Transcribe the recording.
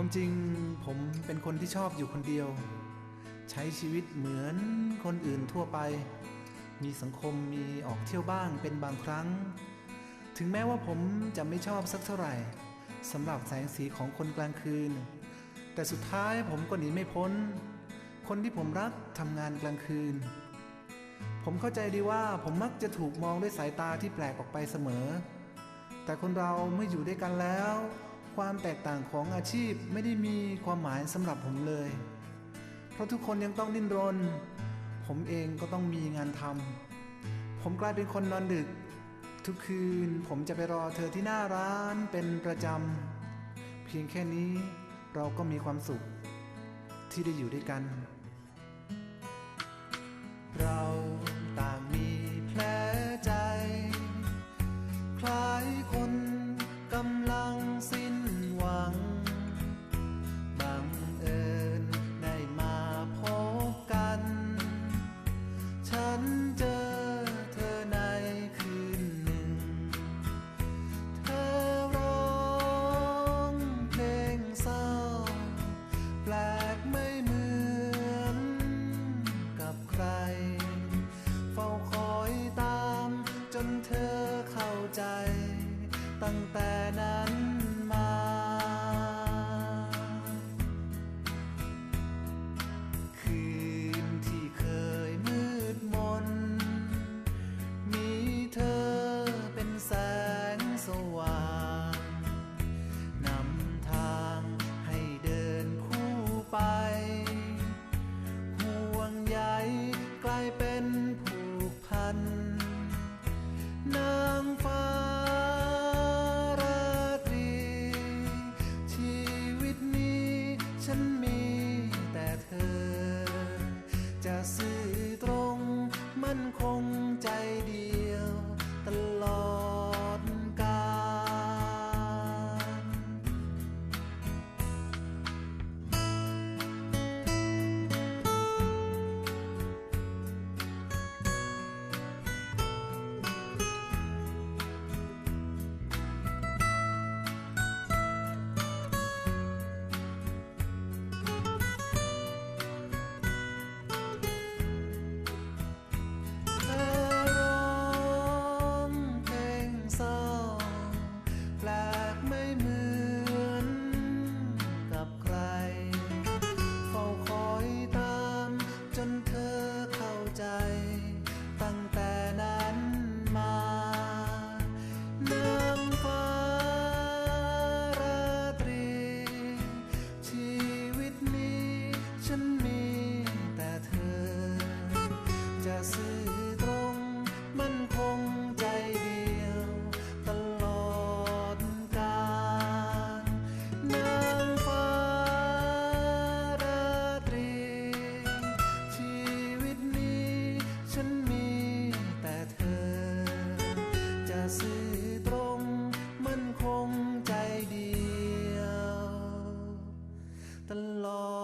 ความจริงผมเป็นคนที่ชอบอยู่คนเดียว ใช้ชีวิตเหมือนคนอื่นทั่วไป มีสังคมมีออกเที่ยวบ้างเป็นบางครั้ง ถึงแม้ว่าผมจะไม่ชอบสักเท่าไหร่สำหรับแสงสีของคนกลางคืน แต่สุดท้ายผมก็หนีไม่พ้น คนที่ผมรักทำงานกลางคืน ผมเข้าใจดีว่าผมมักจะถูกมองด้วยสายตาที่แปลกออกไปเสมอ แต่คนเราเมื่ออยู่ด้วยกันแล้ว ความแตกต่างของอาชีพไม่ได้มีความหมายสำหรับผมเลย เพราะทุกคนยังต้องดิ้นรน ผมเองก็ต้องมีงานทำผมกลายเป็นคนนอนดึก ทุกคืนผมจะไปรอเธอที่หน้าร้านเป็นประจำ เพียงแค่นี้เราก็มีความสุข ที่ได้อยู่ด้วยกัน เราต่างมีแผลใจ คล้ายคน ตั้งแต่ ซื่อตรง มันคงใจเดียว ตลอด